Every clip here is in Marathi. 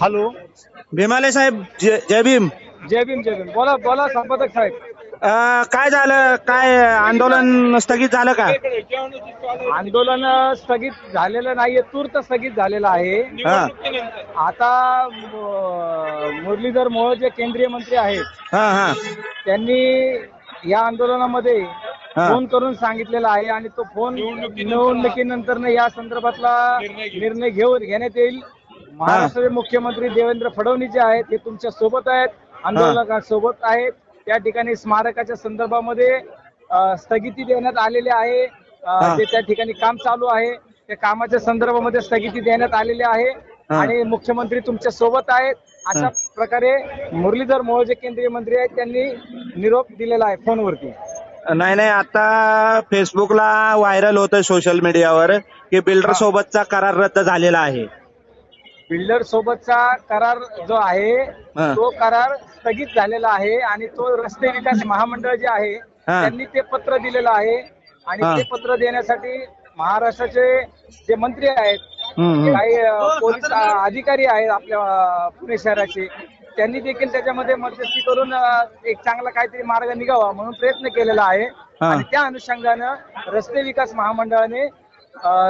हॅलो. भीमाले साहेब जय जय भीम. जय भीम जय भीम. बोला बोला संपादक साहेब. अं, काय झालं? काय आंदोलन स्थगित झालं का? आंदोलन स्थगित झालेलं नाहीये तूर्त स्थगित झालेलं आहे. हा. आता मुरलीधर मोहोळ जे केंद्रीय मंत्री आहेत हा हा. त्यांनी या आंदोलनामध्ये. फोन करून सांगितलेला आहे आणि तो फोन निवडणुकीनंतर या संदर्भातला निर्णय घेऊन घेण्यात येईल. महाराष्ट्राचे मुख्यमंत्री देवेंद्र फडणवीस जे आहेत ते तुमच्यासोबत आहेत आंदोलकांसोबत आहेत. त्या ठिकाणी स्मारकाच्या संदर्भामध्ये स्थगिती देण्यात आलेली आहे. जे त्या ठिकाणी काम चालू आहे त्या कामाच्या संदर्भामध्ये स्थगिती देण्यात आलेली आहे. आणि मुख्यमंत्री तुमच्यासोबत आहेत. अशा प्रकारे मुरलीधर मोहोळ जे केंद्रीय मंत्री आहेत त्यांनी निरोप दिलेला आहे फोनवरती. नाही नाही आता फेसबुकला व्हायरल होतं सोशल मीडियावर की बिल्डर. सोबतचा करार रद्द झालेला आहे. बिल्डर सोबतचा करार जो आहे हा. तो करार स्थगित झालेला आहे आणि तो रस्ते विकास महामंडळ जे आहे हा. त्यांनी ते पत्र दिलेलं आहे आणि हा. ते पत्र देण्यासाठी महाराष्ट्राचे जे मंत्री आहेत हम्म, हम्म. काही अ, पोलीस अ, अधिकारी आहेत आपल्या अ, पुणे शहराचे त्यांनी देखील त्याच्यामध्ये मध्यस्थी करून अ, एक चांगला काहीतरी मार्ग निघावा म्हणून प्रयत्न केलेला आहे हा. आणि त्या अनुषंगानं रस्ते विकास महामंडळाने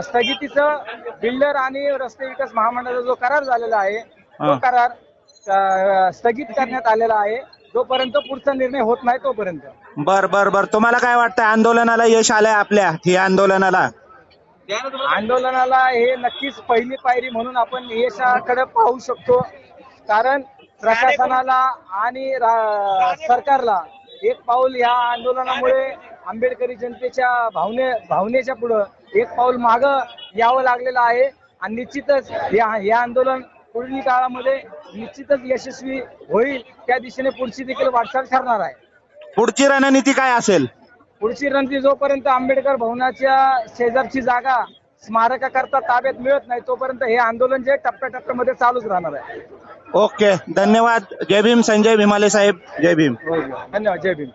स्थगितीचं बिल्डर आणि रस्ते विकास महामंडळाचा जो करार झालेला आहे तो. करार स्थगित करण्यात आलेला आहे. जोपर्यंत पुढचा निर्णय होत नाही तोपर्यंत. बर बर बर. तुम्हाला काय वाटतं आंदोलनाला यश आलंय आपल्या या आंदोलनाला? आंदोलनाला हे नक्कीच पहिली पायरी म्हणून आपण यशाकडे पाहू शकतो. कारण प्रशासनाला आणि सरकारला एक पाऊल या आंदोलनामुळे आंबेडकरी जनतेच्या भावने भावनेच्या पुढं एक पाऊल माग यावं लागलेलं आहे. आणि निश्चितच या हे आंदोलन पुढील काळामध्ये निश्चितच यशस्वी होईल त्या दिशेने पुढची देखील वाटचाल ठरणार आहे. पुढची रणनीती काय असेल? पुढची रणनीती जोपर्यंत आंबेडकर भवनाच्या शेजारची जागा स्मारकाकरता ताब्यात मिळत नाही तोपर्यंत हे आंदोलन जे टप्प्याटप्प्यामध्ये चालूच राहणार आहे. ओके धन्यवाद. जय भीम संजय भीमाले साहेब. जय भीम. धन्यवाद. जय भीम.